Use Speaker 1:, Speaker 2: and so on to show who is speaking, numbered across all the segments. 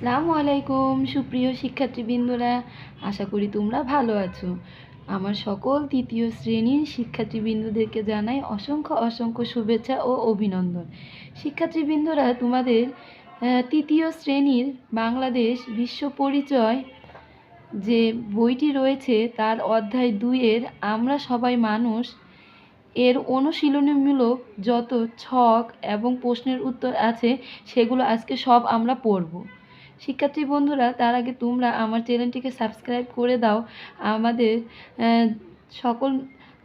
Speaker 1: আসসালামু আলাইকুম, সুপ্রিয় শিক্ষার্থীবৃন্দরা। আশা করি তোমরা ভালো আছো। আমার সকল তৃতীয় শ্রেণির শিক্ষার্থীবৃন্দদেরকে জানাই অসংখ্য অসংখ্য শুভেচ্ছা ও অভিনন্দন। শিক্ষার্থীবৃন্দরা, তোমাদের তৃতীয় শ্রেণির বাংলাদেশ বিশ্ব পরিচয় যে বইটি রয়েছে, তার অধ্যায় দুইয়ের আমরা সবাই মানুষ, এর অনুশীলনীমূলক যত ছক এবং প্রশ্নের উত্তর আছে, সেগুলো আজকে সব আমরা পড়ব। শিক্ষার্থী বন্ধুরা, তার আগে তোমরা আমার চ্যানেলটিকে সাবস্ক্রাইব করে দাও। আমাদের সকল,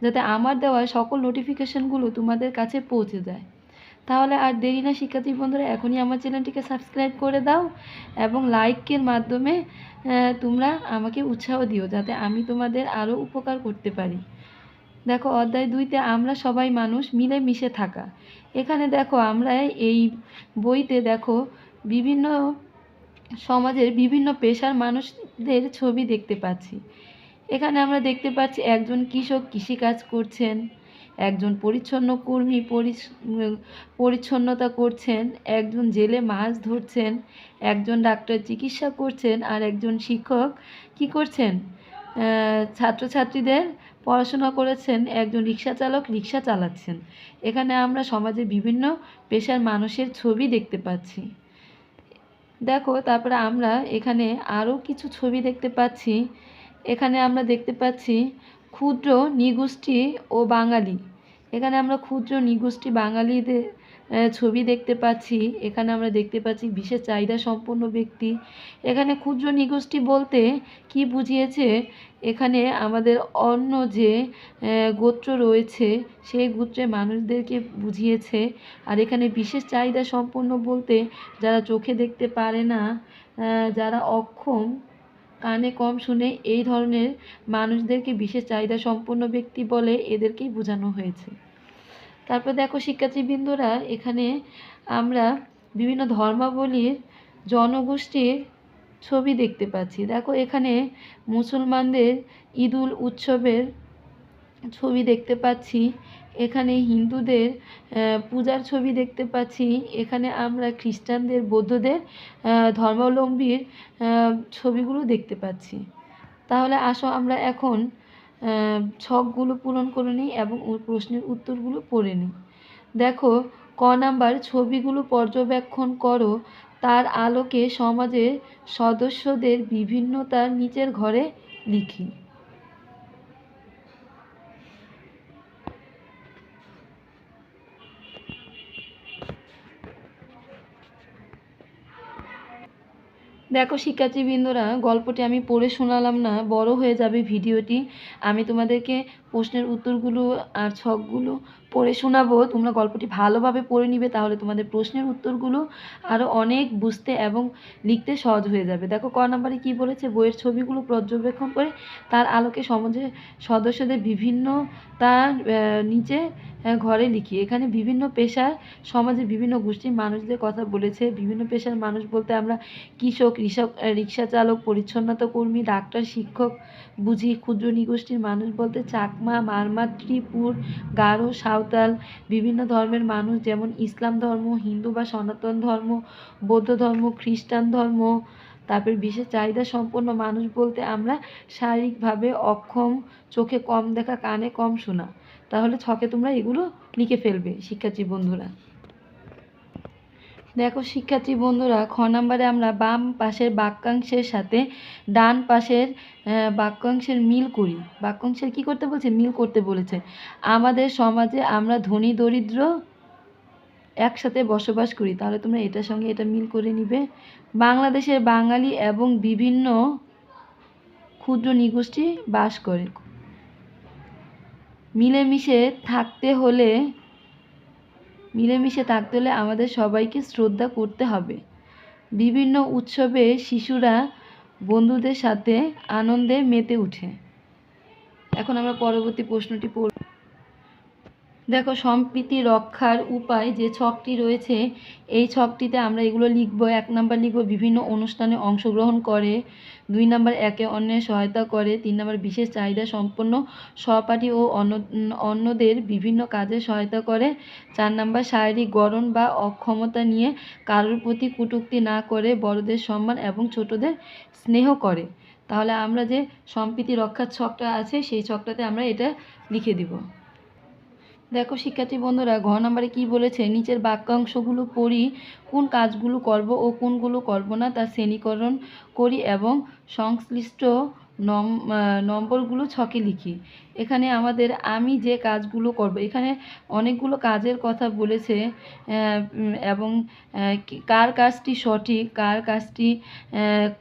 Speaker 1: যাতে আমার দেওয়া সকল নোটিফিকেশনগুলো তোমাদের কাছে পৌঁছে যায়। তাহলে আর দেরি না শিক্ষার্থী বন্ধুরা, এখনই আমার চ্যানেলটিকে সাবস্ক্রাইব করে দাও এবং লাইকের মাধ্যমে তোমরা আমাকে উৎসাহ দিও, যাতে আমি তোমাদের আরও উপকার করতে পারি। দেখো, অধ্যায় দুইতে আমরা সবাই মানুষ মিলে মিশে থাকা। এখানে দেখো, আমরা এই বইতে দেখো বিভিন্ন সমাজের বিভিন্ন পেশার মানুষদের ছবি দেখতে পাচ্ছি। এখানে আমরা দেখতে পাচ্ছি একজন কৃষক কৃষিকাজ করছেন, একজন পরিচ্ছন্ন কর্মী পরিচ্ছন্নতা করছেন, একজন জেলে মাছ ধরছেন, একজন ডাক্তার চিকিৎসা করছেন আর একজন শিক্ষক কি করছেন? ছাত্রছাত্রীদের পড়াশোনা করেছেন, একজন রিক্সা চালক রিক্সা চালাচ্ছেন। এখানে আমরা সমাজের বিভিন্ন পেশার মানুষের ছবি দেখতে পাচ্ছি। দেখো, তারপরে আমরা এখানে আরও কিছু ছবি দেখতে পাচ্ছি। এখানে আমরা দেখতে পাচ্ছি ক্ষুদ্র নিগোষ্ঠী ও বাঙালি। এখানে আমরা ক্ষুদ্র নিগোষ্ঠী বাঙালিদের ছবি দেখতে পাচ্ছি। এখানে আমরা দেখতে পাচ্ছি বিশেষ চাহিদা সম্পন্ন ব্যক্তি। এখানে ক্ষুদ্র নিগোষ্ঠী বলতে কি বুঝিয়েছে? এখানে আমাদের অন্য যে গোত্র রয়েছে, সেই গোত্রের মানুষদেরকে বুঝিয়েছে। আর এখানে বিশেষ চাহিদা সম্পন্ন বলতে যারা চোখে দেখতে পারে না যারা অক্ষম, কানে কম শুনে এই ধরনের মানুষদেরকে বিশেষ চাহিদা সম্পন্ন ব্যক্তি বলে এদেরকেই বোঝানো হয়েছে। তারপর দেখো শিক্ষার্থীবৃন্দরা এখানে আমরা বিভিন্ন ধর্মাবলীর জনগোষ্ঠীর ছবি দেখতে পাচ্ছি। দেখো এখানে মুসলমানদের ঈদুল উৎসবের ছবি দেখতে পাচ্ছি। এখানে হিন্দুদের পূজার ছবি দেখতে পাচ্ছি। এখানে আমরা খ্রিস্টানদের, বৌদ্ধদের ধর্মাবলম্বীর ছবিগুলো দেখতে পাচ্ছি। তাহলে আসো আমরা এখন ছকগুলো পূরণ করে নিই এবং প্রশ্নের উত্তরগুলো পড়ে নিই। দেখো, ক নাম্বার, ছবিগুলো পর্যবেক্ষণ করো। তার আলোকে সমাজের সদস্যদের বিভিন্নতার নিচের ঘরে লিখি। দেখো শিক্ষার্থীবৃন্দরা, গল্পটি আমি পড়ে শোনালাম না, বড় হয়ে যাবে ভিডিওটি। আমি তোমাদেরকে প্রশ্নের উত্তরগুলো আর ছকগুলো পড়ে শোনাবো। তোমরা গল্পটি ভালোভাবে পড়ে নিবে, তাহলে তোমাদের প্রশ্নের উত্তরগুলো আরও অনেক বুঝতে এবং লিখতে সহজ হয়ে যাবে। দেখো, ক নাম্বারে কী বলেছে? বইয়ের ছবিগুলো পর্যবেক্ষণ করে তার আলোকে সমাজের সদস্যদের বিভিন্ন তার নিচে ঘরে লিখি। এখানে বিভিন্ন পেশার সমাজের বিভিন্ন গোষ্ঠীর মানুষদের কথা বলেছে। বিভিন্ন পেশার মানুষ বলতে আমরা কৃষক রিসক রিক্সা চালক, পরিচ্ছন্নতা কর্মী, ডাক্তার, শিক্ষক বুঝি, ক্ষুদ্র নিগোষ্ঠীর মানুষ বলতে চাকমা, মারমা, ত্রিপুর, গারো, সাঁওতাল বিভিন্ন ধর্মের মানুষ যেমন ইসলাম ধর্ম, হিন্দু বা সনাতন ধর্ম, বৌদ্ধ ধর্ম, খ্রিস্টান ধর্ম। তারপর বিশেষ চাহিদা সম্পন্ন মানুষ বলতে আমরা শারীরিকভাবে অক্ষম, চোখে কম দেখা, কানে কম শোনা। তাহলে ছকে তোমরা এগুলো লিখে ফেলবে, শিক্ষার্থী বন্ধুরা। দেখো শিক্ষার্থী বন্ধুরা, খ নাম্বারে আমরা বাম পাশের বাক্যাংশের সাথে ডান পাশের বাক্যাংশের মিল করি। বাক্যাংশের কি করতে বলছে? মিল করতে বলেছে। আমাদের সমাজে আমরা ধনী, দরিদ্র একসাথে বসবাস করি, তাহলে তোমরা এটার সঙ্গে এটা মিল করে নিবে। বাংলাদেশের বাঙালি এবং বিভিন্ন ক্ষুদ্র নিগোষ্ঠী বাস করে। মিলেমিশে থাকতে হলে, মিলেমিশে থাকতে হলে আমাদের সবাইকে শ্রদ্ধা করতে হবে। বিভিন্ন উৎসবে শিশুরা বন্ধুদের সাথে আনন্দে মেতে ওঠে এখন আমরা পরবর্তী প্রশ্নটি পড়ব। দেখো, সম্প্রীতি রক্ষার উপায় যে ছকটি রয়েছে, এই ছকটিতে আমরা এগুলো লিখব। এক নাম্বার লিখব, বিভিন্ন অনুষ্ঠানে অংশগ্রহণ করে। দুই নাম্বার, একে অন্যের সহায়তা করে। তিন নাম্বার, বিশেষ চাহিদা সম্পন্ন সহপাঠী ও অন্য, অন্যদের বিভিন্ন কাজে সহায়তা করে। চার নাম্বার, শারীরিক গড়ন বা অক্ষমতা নিয়ে কারোর প্রতি কটূক্তি না করে বড়দের সম্মান এবং ছোটদের স্নেহ করে। তাহলে আমরা যে সম্প্রীতি রক্ষার ছকটা আছে, সেই ছকটাতে আমরা এটা লিখে দিব। দেখো শিক্ষার্থী বন্ধুরা ঘ নাম্বারে কি বলেছে? নিচের বাক্যাংশগুলো পড়ি, কোন কাজগুলো করব ও কোনগুলো করব না তার শ্রেণীকরণ করি এবং সংশ্লিষ্ট নম নম্বরগুলো ছকে লিখি। এখানে আমাদের আমি যে কাজগুলো করব এখানে অনেকগুলো কাজের কথা বলেছে এবং কার কাজটি সঠিক, কার কাজটি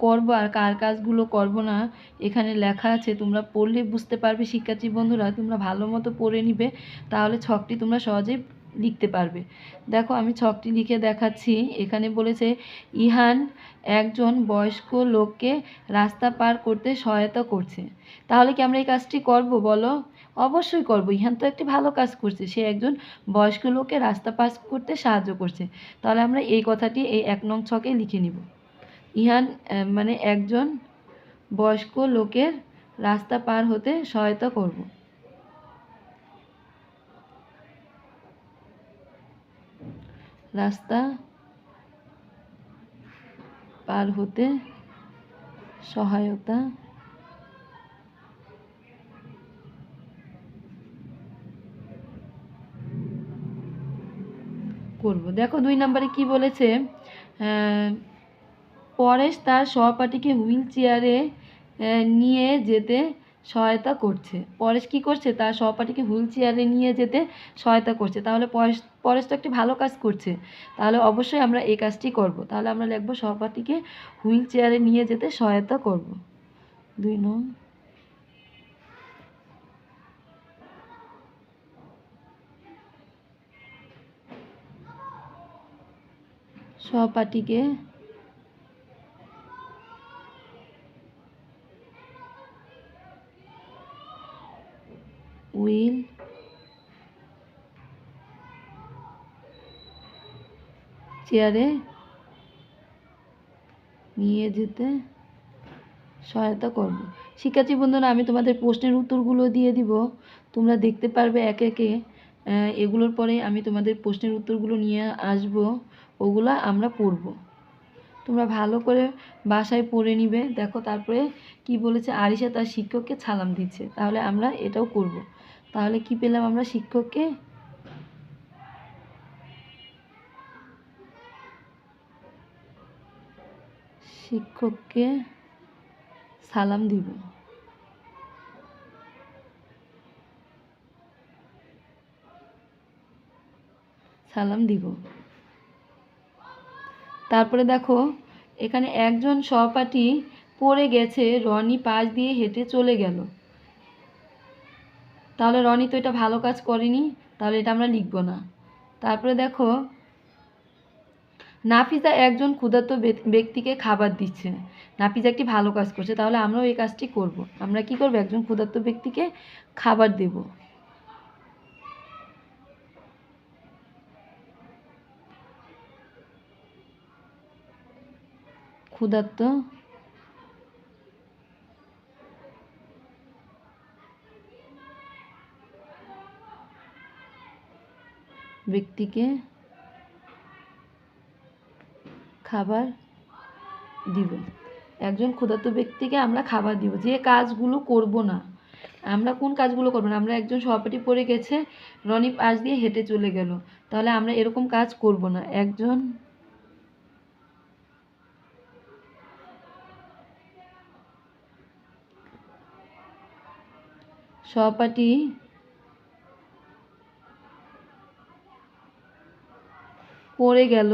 Speaker 1: করব আর কার কাজগুলো করব না, এখানে লেখা আছে, তোমরা পড়লে বুঝতে পারবে, শিক্ষার্থী বন্ধুরা, তোমরা ভালো মতো পড়ে নিবে, তাহলে ছকটি তোমরা সহজেই লিখতে পারবে। দেখো, আমি ছকটি লিখে দেখাচ্ছি। এখানে বলেছে, ইহান একজন বয়স্ক লোককে রাস্তা পার করতে সহায়তা করছে। তাহলে কি আমরা এই কাজটি করব বলো? অবশ্যই করব। ইহান তো একটি ভালো কাজ করছে। সে একজন বয়স্ক লোককে রাস্তা পাস করতে সাহায্য করছে। তাহলে আমরা এই কথাটি এই এক নং ছকে লিখে নিব। ইহান মানে একজন বয়স্ক লোকের রাস্তা পার হতে সহায়তা করব। রাস্তা পার হতে সহায়তা করব। দেখো দুই নম্বরে কি বলেছে পরেশ তার সহপাঠীকে হুইল চেয়ারে নিয়ে যেতে সহায়তা করছে। পরেশ কী করছে? তার সহপাঠীকে হুইল চেয়ারে নিয়ে যেতে সহায়তা করছে। তাহলে পরেশ পরেশ তো একটি ভালো কাজ করছে। তাহলে অবশ্যই আমরা এই কাজটি করব। তাহলে আমরা লিখব সহপাঠীকে হুইল চেয়ারে নিয়ে যেতে সহায়তা করব। দুই নং। সহপাঠীকে হুইল চেয়ারে নিয়ে যেতে সহায়তা করব। শিক্ষার্থী বন্ধুরা আমি তোমাদের প্রশ্নের উত্তরগুলো দিয়ে দিব। তোমরা দেখতে পারবে একে একে এগুলোর পরে আমি তোমাদের প্রশ্নের উত্তরগুলো নিয়ে আসব। ওগুলো আমরা পড়ব। তোমরা ভালো করে বাসায় পড়ে নিবে। দেখো তারপরে কি বলেছে, আরিশা তার শিক্ষককে সালাম দিচ্ছে। তাহলে আমরা এটাও করব। তাহলে কি পেলাম আমরা শিক্ষককে? শিক্ষককে সালাম দিব। সালাম দিব। তারপরে দেখো, এখানে একজন সহপাঠী পড়ে গেছে, রনি পাশ দিয়ে হেঁটে চলে গেল। তাহলে রনি তো এটা ভালো কাজ করেনি, তাহলে এটা আমরা লিখব না। তারপরে দেখো নাফিজা একজন ক্ষুধার্ত ব্যক্তিকে খাবার দিচ্ছে। নাফিজা একটি ভালো কাজ করছে, তাহলে আমরাও এই কাজটি করব। আমরা কি করব? একজন ক্ষুধার্ত ব্যক্তিকে খাবার দেব। ক্ষুধার্ত ব্যক্তিকে খাবার দিব। একজন ক্ষুধার্ত ব্যক্তিকে আমরা খাবার দিব। যে কাজগুলো করব না, আমরা কোন কাজগুলো করব না? আমরা একজন সহপাঠী পড়ে গেছে রনি পাশ দিয়ে হেঁটে চলে গেল। তাহলে আমরা এরকম কাজ করব না। একজন সহপাঠী পড়ে গেল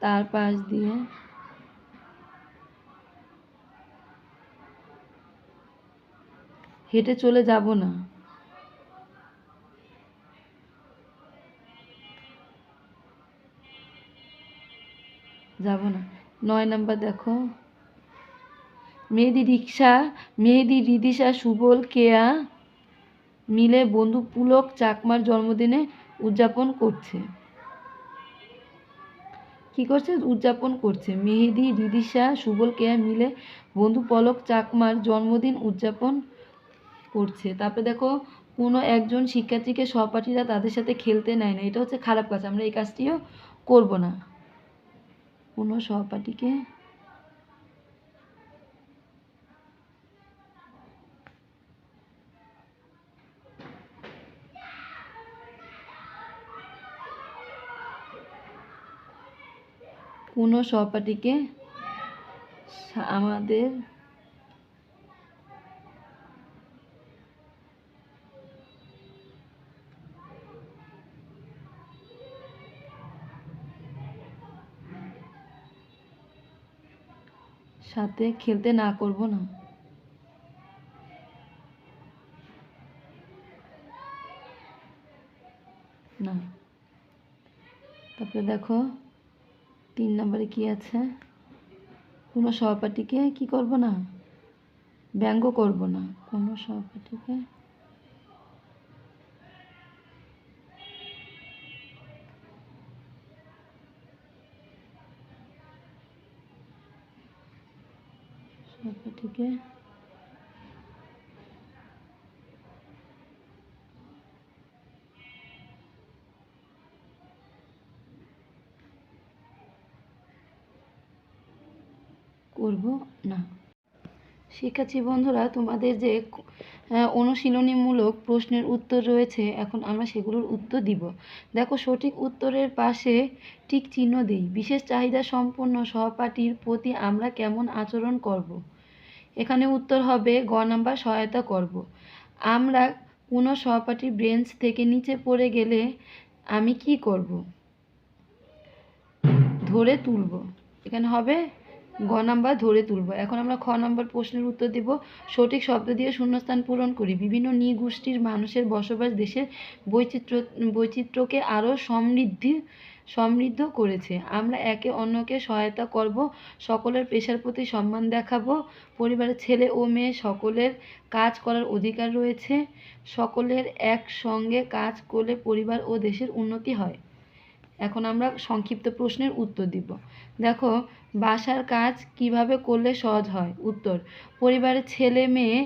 Speaker 1: তার পাশ দিয়ে। হেঁটে চলে যাব না। যাব না। নয় নাম্বার দেখো। মেহেদি রিক্সা, মেহেদি রিদিশা, সুবল, কেয়া মিলে বন্ধু পুলক চাকমার জন্মদিনে উদযাপন করছে। কি করছে? উদযাপন করছে। মেহেদি রিদিশা সুবল কেয়া মিলে বন্ধু পলক, চাকমার জন্মদিন উদযাপন করছে। তারপরে দেখো, কোনো একজন শিক্ষার্থীকে সহপাঠীরা তাদের সাথে খেলতে নেয় না। এটা হচ্ছে খারাপ কাজ। আমরা এই কাজটিও করব না। কোনো সহপাঠীকে কোনো সহপাঠীকে আমাদের সাথে খেলতে না করব না। না। তারপরে দেখো তিন নম্বরে কি আছে? কোনো সহপাঠীকে কি করব না? ব্যঙ্গ করব না। কোনো সহপাঠীকে? সহপাঠীকে করব? না। শিক্ষার্থী বন্ধুরা, তোমাদের যে অনুশীলনীমূলক প্রশ্নের উত্তর রয়েছে, এখন আমরা সেগুলোর উত্তর দিব। দেখো, সঠিক উত্তরের পাশে ঠিক চিহ্ন দেই। বিশেষ চাহিদা সম্পন্ন সহপাঠীর প্রতি আমরা কেমন আচরণ করব? এখানে উত্তর হবে, গ নাম্বার সহায়তা করব। আমরা কোনো সহপাঠীর ব্রেঞ্চ থেকে নিচে পড়ে গেলে আমি কি করব? ধরে তুলব। এখানে হবে গ নাম্বার ধরে তুলব। এখন আমরা খ নাম্বার প্রশ্নের উত্তর দিব। সঠিক শব্দ দিয়ে শূন্যস্থান পূরণ করি। বিভিন্ন নৃগোষ্ঠীর মানুষের বসবাস দেশের বৈচিত্র্য বৈচিত্র্যকে আরও সমৃদ্ধি, সমৃদ্ধ করেছে। আমরা একে অন্যকে সহায়তা করব, সকলের পেশার প্রতি সম্মান দেখাবো, পরিবারের ছেলে ও মেয়ে সকলের কাজ করার অধিকার রয়েছে, সকলের একসঙ্গে কাজ করলে পরিবার ও দেশের উন্নতি হয়। এখন আমরা সংক্ষিপ্ত প্রশ্নের উত্তর দিব। দেখো, বাসার কাজ কীভাবে করলে সহজ হয়? উত্তর, পরিবারের ছেলে মেয়ে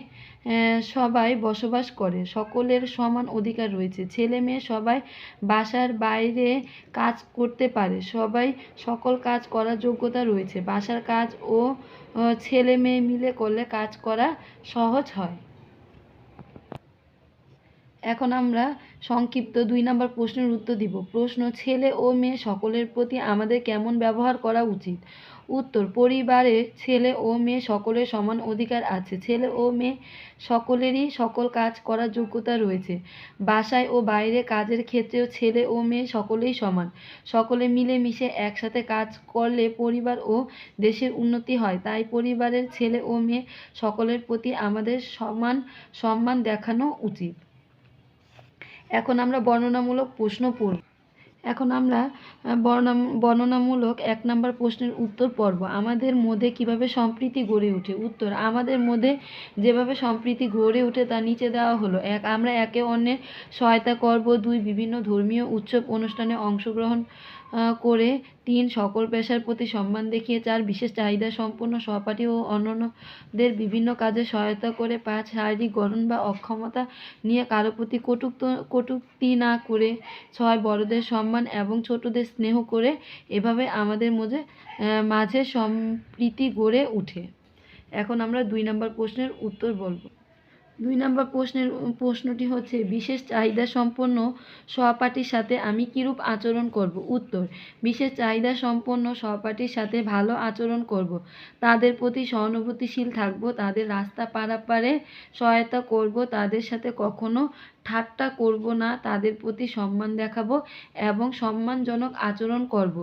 Speaker 1: সবাই বসবাস করে। সকলের সমান অধিকার রয়েছে। ছেলে মেয়ে সবাই বাসার বাইরে কাজ করতে পারে। সবাই সকল কাজ করার যোগ্যতা রয়েছে। বাসার কাজ ও, ছেলে মেয়ে মিলে করলে কাজ করা সহজ হয়। এখন আমরা সংক্ষিপ্ত দুই নম্বর প্রশ্নের উত্তর দিব। প্রশ্ন, ছেলে ও মেয়ে সকলের প্রতি আমাদের কেমন ব্যবহার করা উচিত? উত্তর, পরিবারে ছেলে ও মেয়ে সকলের সমান অধিকার আছে। ছেলে ও মেয়ে সকলেরই সকল কাজ করার যোগ্যতা রয়েছে। বাসায় ও বাইরে কাজের ক্ষেত্রেও ছেলে ও মেয়ে সকলেই সমান। সকলে মিলেমিশে একসাথে কাজ করলে পরিবার ও দেশের উন্নতি হয়। তাই পরিবারের ছেলে ও মেয়ে সকলের প্রতি আমাদের সমান সম্মান দেখানো উচিত। এখন আমরা বর্ণনামূলক প্রশ্ন পড়ব। এখন আমরা বর্ণনা বর্ণনামূলক এক নম্বর প্রশ্নের উত্তর পড়ব। আমাদের মধ্যে কীভাবে সম্প্রীতি গড়ে ওঠে উত্তর, আমাদের মধ্যে যেভাবে সম্প্রীতি গড়ে ওঠে তা নিচে দেওয়া হলো। এক, আমরা একে অন্যের সহায়তা করব। দুই, বিভিন্ন ধর্মীয় উৎসব অনুষ্ঠানে অংশগ্রহণ করে তিন সকল পেশার প্রতি সম্মান দেখিয়ে চার বিশেষ চাহিদা সম্পন্ন সহপাঠী ও অন্যান্যদের বিভিন্ন কাজে সহায়তা করে পাঁচ শারীরিক গঠন বা অক্ষমতা নিয়ে কারও প্রতি কটুক্ত, কটূক্তি না করে ছয় বড়দের সম্মান এবং ছোটদের স্নেহ করে এভাবে আমাদের মধ্যে মাঝে সম্প্রীতি গড়ে ওঠে। এখন আমরা দুই নম্বর প্রশ্নের উত্তর বলব। দুই নম্বর প্রশ্নের, প্রশ্নটি হচ্ছে, বিশেষ চাহিদা সম্পন্ন সহপাঠীর সাথে আমি কিরূপ আচরণ করব? উত্তর, বিশেষ চাহিদা সম্পন্ন সহপাঠীর সাথে ভালো আচরণ করব। তাদের প্রতি সহানুভূতিশীল থাকব, তাদের রাস্তা পারাপারে সহায়তা করব, তাদের সাথে কখনো ঠাট্টা করব না, তাদের প্রতি সম্মান দেখাবো এবং সম্মানজনক আচরণ করব।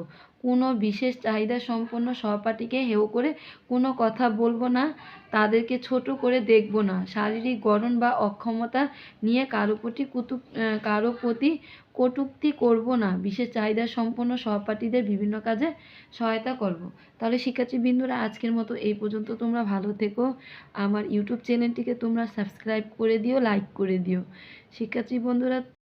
Speaker 1: কোনো বিশেষ চাহিদা সম্পন্ন সহপাঠীকে হেউ করে কোনো কথা বলব না, তাদেরকে ছোট করে দেখব না। শারীরিক গড়ন বা অক্ষমতা নিয়ে কারও প্রতি কুতুব কারও প্রতি কটূক্তি করব না। বিশেষ চাহিদা সম্পন্ন সহপাঠীদের বিভিন্ন কাজে সহায়তা করব। তাহলে শিক্ষার্থী বিন্দুরা, আজকের মতো এই পর্যন্ত। তোমরা ভালো থেকো। আমার ইউটিউব চ্যানেলটিকে তোমরা সাবস্ক্রাইব করে দিও, লাইক করে দিও। শিক্ষার্থী বন্ধুরা